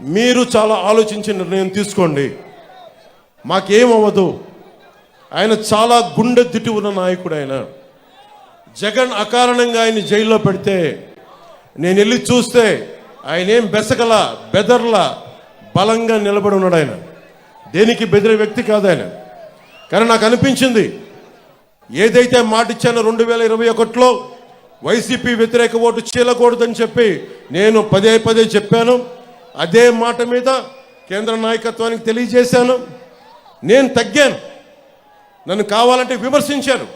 మీరు చాలా ఆలోచించి నిర్ణయం తీసుకోండి. మాకేమవ్వదు. ఆయన చాలా గుండె దిట్టి ఉన్న నాయకుడు ఆయన జగన్ అకారణంగా ఆయన జైల్లో పెడితే నేను వెళ్ళి చూస్తే ఆయన ఏం బెసగల బెదర్ల బలంగా నిలబడి ఉన్నాడు ఆయన. దేనికి బెదిరే వ్యక్తి కాదు ఆయన. కానీ నాకు అనిపించింది ఏదైతే మాట ఇచ్చానో రెండు వేల ఇరవై ఒకటిలో వైసీపీ వ్యతిరేక ఓటు చీలకూడదని చెప్పి నేను పదే పదే చెప్పాను. అదే మాట మీద కేంద్ర నాయకత్వానికి తెలియజేశాను. నేను తగ్గాను. నన్ను కావాలంటే విమర్శించారు.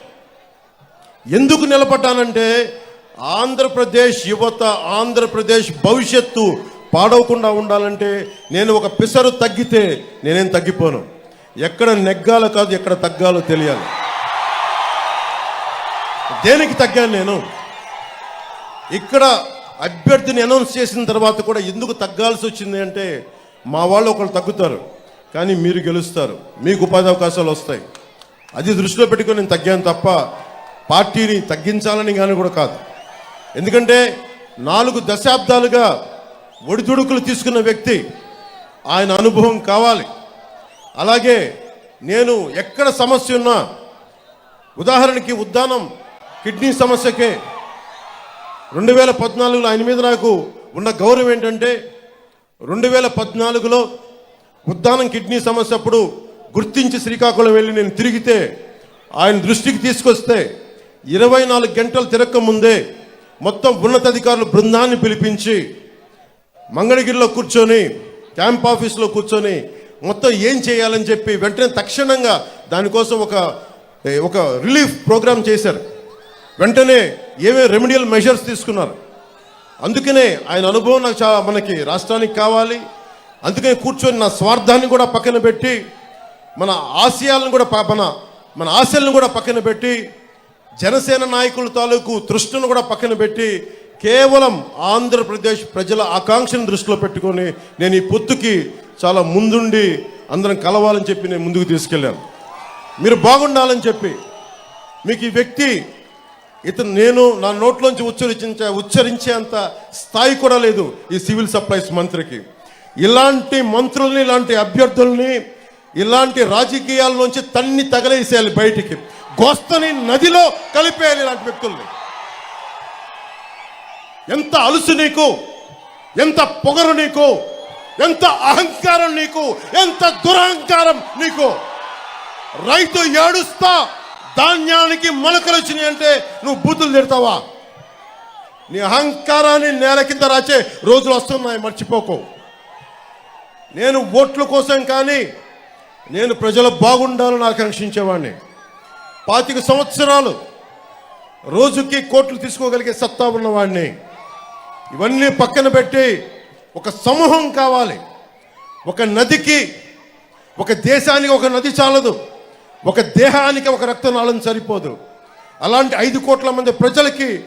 ఎందుకు నిలబడ్డానంటే ఆంధ్రప్రదేశ్ యువత ఆంధ్రప్రదేశ్ భవిష్యత్తు పాడవకుండా ఉండాలంటే నేను ఒక పిసరు తగ్గితే నేనేం తగ్గిపోను. ఎక్కడ నెగ్గాలో కాదు ఎక్కడ తగ్గాలో తెలియాలి. దేనికి తగ్గాను నేను? ఇక్కడ అభ్యర్థిని అనౌన్స్ చేసిన తర్వాత కూడా ఎందుకు తగ్గాల్సి వచ్చింది అంటే మా వాళ్ళు ఒకళ్ళు తగ్గుతారు. కానీ మీరు గెలుస్తారు. మీకు ఉపాధి అవకాశాలు వస్తాయి. అది దృష్టిలో పెట్టుకొని నేను తగ్గాను తప్ప పార్టీని తగ్గించాలని కానీ కూడా కాదు. ఎందుకంటే నాలుగు దశాబ్దాలుగా ఒడిదుడుకులు తీసుకున్న వ్యక్తి ఆయన అనుభవం కావాలి. అలాగే నేను ఎక్కడ సమస్య ఉన్నా ఉదాహరణకి ఉద్దానం కిడ్నీ సమస్యకే రెండు వేల పద్నాలుగులో ఆయన మీద నాకు ఉన్న గౌరవం ఏంటంటే రెండు వేల పద్నాలుగులో ఉద్దానం కిడ్నీ సమస్య అప్పుడు గుర్తించి శ్రీకాకుళం వెళ్ళి నేను తిరిగితే ఆయన దృష్టికి తీసుకొస్తే ఇరవై నాలుగు గంటలు తిరక్క ముందే మొత్తం ఉన్నతాధికారులు బృందాన్ని పిలిపించి మంగళగిరిలో కూర్చొని క్యాంప్ ఆఫీస్లో కూర్చొని మొత్తం ఏం చేయాలని చెప్పి వెంటనే తక్షణంగా దానికోసం ఒక ఒక రిలీఫ్ ప్రోగ్రామ్ చేశారు. వెంటనే ఏవే రెమెడియల్ మెషర్స్ తీసుకున్నారు. అందుకనే ఆయన అనుభవం నాకు చాలా మనకి రాష్ట్రానికి కావాలి. అందుకని కూర్చొని నా స్వార్థాన్ని కూడా పక్కన పెట్టి మన ఆశయాలను కూడా మన మన ఆశలను కూడా పక్కన పెట్టి జనసేన నాయకుల తాలూకు తృష్ణను కూడా పక్కన పెట్టి కేవలం ఆంధ్రప్రదేశ్ ప్రజల ఆకాంక్షను దృష్టిలో పెట్టుకొని నేను ఈ పొత్తుకి చాలా ముందుండి అందరం కలవాలని చెప్పి నేను ముందుకు తీసుకెళ్ళాను. మీరు బాగుండాలని చెప్పి మీకు ఈ వ్యక్తి ఇతను నేను నా నోట్లోంచి ఉచ్చరించే ఉచ్చరించేంత స్థాయి కూడా లేదు ఈ సివిల్ సప్లైస్ మంత్రికి. ఇలాంటి మంత్రుల్ని ఇలాంటి అభ్యర్థుల్ని ఇలాంటి రాజకీయాల నుంచి తన్ని తగలేసేయాలి బయటికి. గోస్తని నదిలో కలిపేయాలి ఇలాంటి వ్యక్తుల్ని. ఎంత అలుసు నీకు? ఎంత పొగరు నీకు? ఎంత అహంకారం నీకు? ఎంత దురహంకారం నీకు? రైతు ఏడుస్తా ధాన్యానికి మొలకలు వచ్చినాయి అంటే నువ్వు బూతులు తిడతావా? నీ అహంకారాన్ని నేల కింద రాచే రోజులు వస్తున్నాయి మర్చిపోకు. నేను ఓట్ల కోసం కానీ నేను ప్రజలు బాగుండాలని ఆకాంక్షించేవాడిని పాతిక సంవత్సరాలు రోజుకి కోట్లు తీసుకోగలిగే సత్తా ఉన్నవాడిని ఇవన్నీ పక్కన పెట్టి ఒక సమూహం కావాలి. ఒక నదికి ఒక దేశానికి ఒక నది చాలదు. ఒక దేహానికి ఒక రక్తనాళం సరిపోదు. అలాంటి ఐదు కోట్ల మంది ప్రజలకి